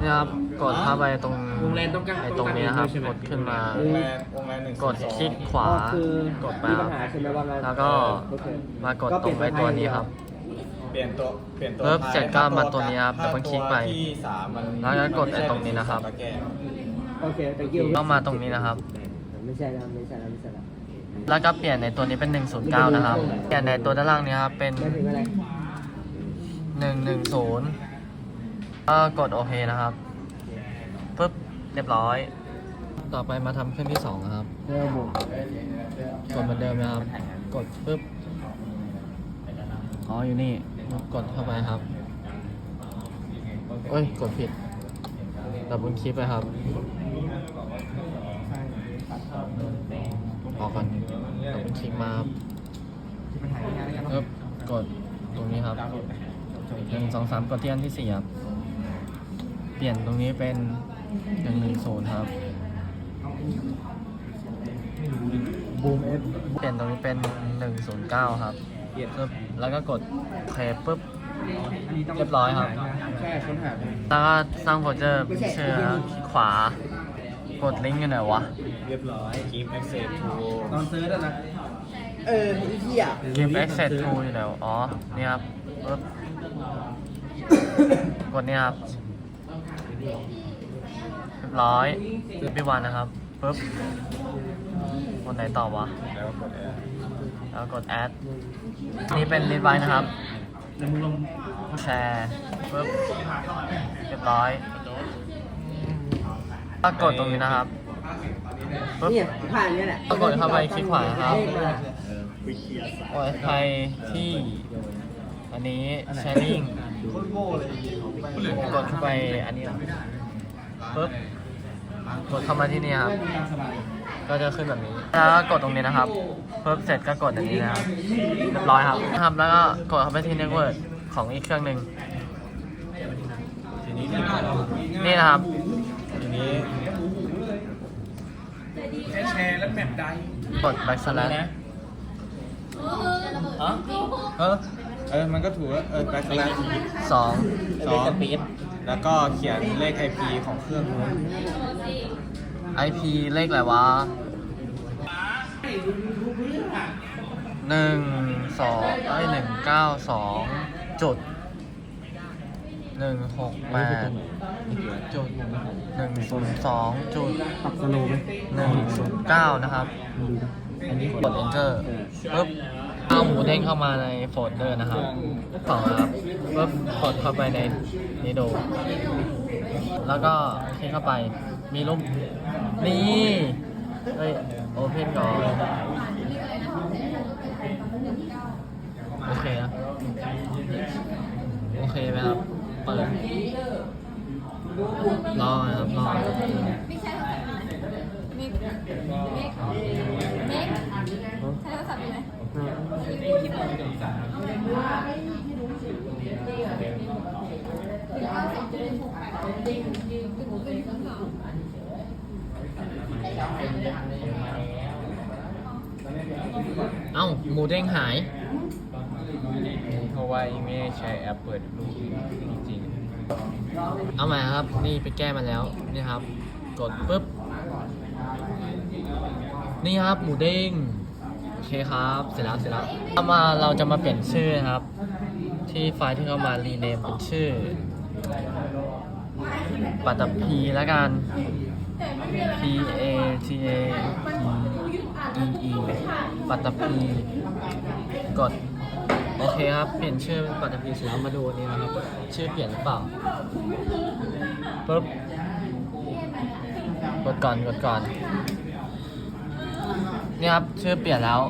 นี่ครับกดเข้าไปตรงวงแลนต้องการไอ้ตรงนี้นะครับต้องการกดขึ้นมา วงแรงวงแรงหนึ่งกดคลิกขวา คือกดมีมาปัญหาใช่ไหมว่าเราแล้วก็โอเคมากดตรงไอ้ตัวนี้ครับ เปลี่ยนตัวเปลี่ยนตัวเพิ่มท้ยเสร็จก็ถ้มาตัวนี้ครับถ้าเดี๋ยวมันคลิกไปตัวที่สามมันแล้วก็กดไอ้ตรงนี้นะครับตะแกรงโอเค thank you เข้ามาตรงนี้นะครับ ไม่ใช่แล้วไม่ใช่แล้วไม่ใช่แล้วแล้วก็เปลี่ยนในตัวนี้เป็น 109 นะครับ เปลี่ยนในตัวด้านล่างนี้ครับเป็น ไม่ถึงอะไร 110 ก็กดโอเคนะครับปึ๊บเรียบร้อย ต่อไปมาทำเครื่องที่2นะครับเริ่มบุกกดเหมือนเดิมนะครับ กดปึ๊บอ๋ออยู่นี่กดเข้าไปครับเอ้ยกดผิดดับบิลคลิกไปครับ ออกก่อนดับบิลคลิกมาครับปึ๊บกดตรงนี้ครับหนึ่งสองสามกดเที่อันที่สี่ครับ เปลี่ยนตรงนี้เป็นหนึ่งหนึ่งศูนย์ครับบูมเอฟเปลี่ยนตรงนี้เป็น109ครับปึ๊บแล้วก็กดโอเคปุ๊บเรียบร้อยครับใช่ค้นหาแล้วก็สร้างโฟลเดอร์ชื่อแล้วคลิกขวากดลิงก์อยู่ไหนวะ เรียบร้อย keep access to ตอนเซิร์ชอะนะ เออไอ้เหี้ย Give access to อยู่ไหนวะอ๋อ นี่ครับปึ๊บกดนี่ครับ เรียบร้อยพี่วันนะครับปึ๊บกดไหนต่อวะ แล้วกด add แล้วกด add นี่เป็น read ไว้นะครับเดี๋ยวมึงลงแชร์ปึ๊บเรียบร้อย ถ้ากดตรงนี้นะครับปึ๊บเนี่ยผ่านเนี่ยแหละก็กดเข้าไปคลิกขวาครับโอ้ยใครที่ อันนี้ sharing กดเข้าไปอันนี้ครับปึ๊บกดเข้ามาที่นี่ครับ ก็จะขึ้นแบบนี้ แล้วก็กดตรงนี้นะครับปึ๊บเสร็จก็กดอย่างนี้นะครับเรียบร้อยครับครับแล้วก็กดเข้าไปที่ network ของอีกเครื่องหนึ่งทีนี้นี่นะครับทีนี้แชร์แล้วแมปใดกด backslash อ๋อเออ เออ มันก็ถูกแล้วเออ backslash สองสองแล้วก็เขียนเลข IP ของเครื่องนู้น IP เลขอะไรวะหนึ่งสองไอ้หนึ่งเก้าสองจุดหนึ่งหกแปดจุดหนึ่งศูนย์สองจุดปรับสโลว์ไหมหนึ่งศูนย์เก้านะครับดูนะอันนี้กด enter ปุ๊บ เอาหมูเด้งเข้ามาในโฟลเดอร์นะครับสองครับปุ๊บกดเข้าไปในนี้ดูแล้วก็คลิกเข้าไปมีรูปนี่เฮ้ยโอเพนก่อนโอเคนะโอเคไหมครับเปิดรอครับรอ เอ้าหมูเด้งหายเพราว่าไม่ได้ใช้แอปเปิดรูปจริงๆเอาใหม่ครับ นี่ไปแก้มาแล้ว นี่ครับ กดปุ๊บ นี่ครับ หมูเด้ง เคครับเสร็จแล้วเสร็จแล้วเอามาเราจะมาเปลี่ยนชื่อครับ ที่ไฟล์ที่เขามารีเนมเป็นชื่อปัตตพี แล้วกัน P A T A E E ปัตตพี กด โอเคครับ เปลี่ยนชื่อเป็นปัตตพีเสร็จแล้วมาดูนนี้นะครับ ชื่อเปลี่ยนหรือเปล่าปุ๊บกดก่อนกดก่อน นี่ครับชื่อเปลี่ยนแล้ว